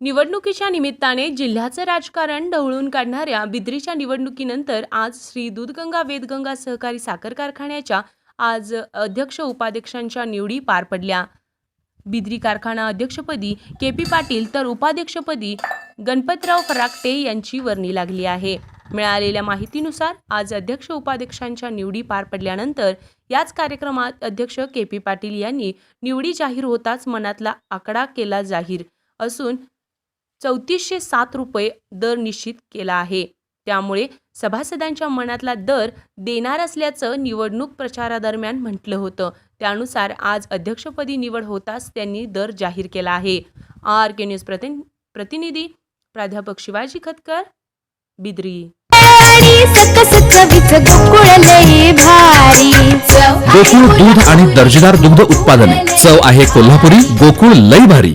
निवडणुकीच्या निमित्ताने जिल्ह्याचं राजकारण ढवळून काढणाऱ्या बिद्रीच्या निवडणुकीनंतर आज श्री दूधगंगा वेदगंगा सहकारी साखर कारखान्याच्या आज अध्यक्ष उपाध्यक्षांच्या निवडी पार पडल्या. बिद्री कारखाना अध्यक्षपदी के पी पाटील तर उपाध्यक्षपदी गणपतराव फराकटे यांची वर्णी लागली आहे. मिळालेल्या माहितीनुसार आज अध्यक्ष उपाध्यक्षांच्या निवडी पार पडल्यानंतर याच कार्यक्रमात अध्यक्ष के पी पाटील यांनी निवडी जाहीर होताच मनातला आकडा केला जाहीर असून चौतीसशे सात रुपये दर निश्चित केला आहे. त्यामुळे सभासदांच्या मनातला दर देणार असल्याचं निवडणूक प्रचारादरम्यान म्हटलं होतं. त्यानुसार आज अध्यक्षपदी निवड होताच त्यांनी दर जाहीर केला आहे. आर के न्यूज प्रतिन प्रतिनिधी प्राध्यापक शिवाजी खतकर बिद्री. गोकुळ दूध आणि दर्जेदार दुग्ध उत्पादने. चव आहे कोल्हापुरी गोकुळ लई भारी.